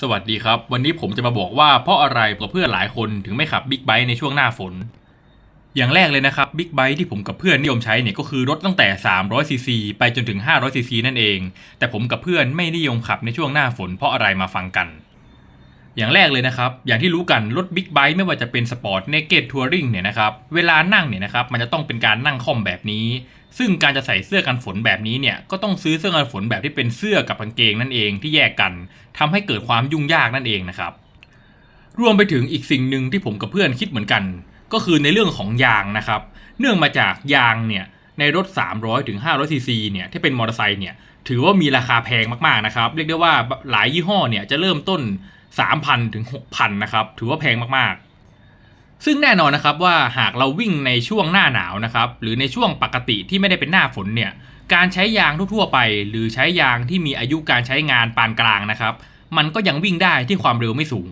สวัสดีครับ วันนี้ผมจะมาบอกว่าเพราะอะไรเพื่อนหลายคนถึงไม่ขับบิ๊กไบค์ในช่วงหน้าฝน อย่างแรกเลยนะครับบิ๊กไบค์ที่ผมกับเพื่อนนิยมใช้เนี่ยก็คือรถตั้งแต่ 300 ซีซีไปจนถึง 500 ซีซีนั่นเอง แต่ผมกับเพื่อนไม่นิยมขับในช่วงหน้าฝนเพราะอะไรมาฟังกัน อย่างแรกเลยนะครับ อย่างที่รู้กันรถบิ๊กไบค์ไม่ว่าจะเป็นสปอร์ตเนเกตทัวริงเนี่ยนะครับ เวลานั่งเนี่ยนะครับ มันจะต้องเป็นการนั่งค่อมแบบนี้ ซึ่งการจะใส่เสื้อกันฝนแบบนี้เนี่ย ก็ต้องซื้อเสื้อกันฝนแบบที่เป็นเสื้อกับกางเกงนั่นเองที่แยกกันทำให้เกิดความยุ่งยากนั่นเองนะครับ รวมไปถึงอีกสิ่งหนึ่งที่ผมกับเพื่อนคิดเหมือนกัน ก็คือในเรื่องของยางนะครับ เนื่องมาจากยางเนี่ยในรถ 300ถึง500ซีซีเนี่ยที่เป็นมอเตอร์ไซค์เนี่ยถือว่ามีราคาแพงมากๆนะครับ เรียกได้ว่าหลายยี่ห้อเนี่ยจะเริ่มต้น 3,000 ถึง 6,000 นะครับ ถือว่าแพงมากๆ ซึ่งแน่นอนนะครับว่าหากเราวิ่งในช่วงหน้าหนาวนะครับ หรือในช่วงปกติที่ไม่ได้เป็นหน้าฝนเนี่ย การใช้ยางทั่วๆไป หรือใช้ยางที่มีอายุการใช้งานปานกลางนะครับ มันก็ยังวิ่งได้ที่ความเร็วไม่สูง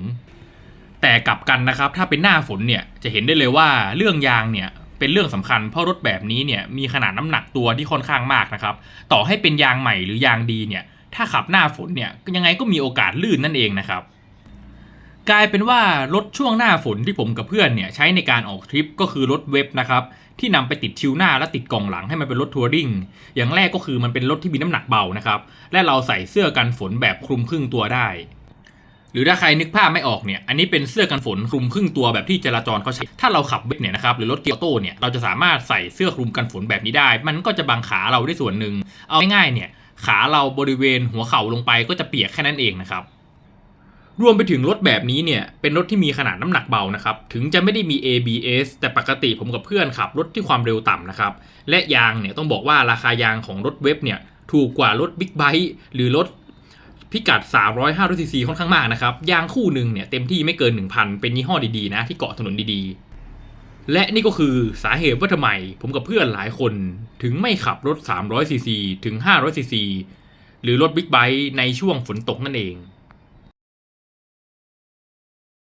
แต่กลับกันนะครับ ถ้าเป็นหน้าฝนเนี่ย จะเห็นได้เลยว่าเรื่องยางเนี่ยเป็นเรื่องสำคัญเพราะรถแบบนี้เนี่ยมีขนาดน้ำหนักตัวที่ค่อนข้างมากนะครับ ต่อให้เป็นยางใหม่หรือยางดีเนี่ย ถ้าขับหน้าฝนเนี่ยยังไงก็มีโอกาสลื่นนั่นเองนะครับ กลายเป็นว่ารถช่วงหน้าฝนที่ผมกับเพื่อนเนี่ยใช้ในการออกทริปก็คือรถเว็บนะครับที่นำไปติดชิวหน้าและติดกล่องหลังให้มันเป็นรถทัวริงอย่างแรกก็คือมันเป็นรถที่มีน้ำหนักเบานะครับและเราใส่เสื้อกันฝนแบบคลุมครึ่งตัวได้ หรือถ้าใครนึกภาพไม่ออกเนี่ยอันนี้เป็นเสื้อกันฝนคลุมครึ่งตัวแบบที่จราจรเขาใช้ถ้าเราขับเว็บเนี่ยนะครับหรือรถเกียร์โต้เนี่ยเราจะสามารถใส่เสื้อคลุมกันฝนแบบนี้ได้ มันก็จะบังขาเราได้ส่วนหนึ่งเอาง่ายๆเนี่ยขาเราบริเวณหัวเข่าลงไปก็จะเปียกแค่นั้นเองนะครับ รวมไปถึงรถแบบนี้เนี่ยเป็นรถที่มีขนาดน้ำหนักเบานะครับถึงจะไม่ได้มี ABS แต่ปกติผมกับเพื่อนขับรถที่ความเร็วต่ำนะครับและยางเนี่ยต้องบอกว่าราคายางของรถเว็บเนี่ยถูกกว่ารถบิ๊กไบค์หรือรถพิกัด300 500ซีซีค่อนข้างมากนะครับ ยางคู่หนึ่งเนี่ยเต็มที่ไม่เกิน 1,000 เป็นยี่ห้อดีๆนะ ที่เกาะถนนดีๆ และนี่ก็คือสาเหตุว่าทำไมผมกับเพื่อนหลายคนถึงไม่ขับรถ 300 ซีซีถึง 500 ซีซีหรือรถบิ๊กไบค์ในช่วงฝนตกนั่นเอง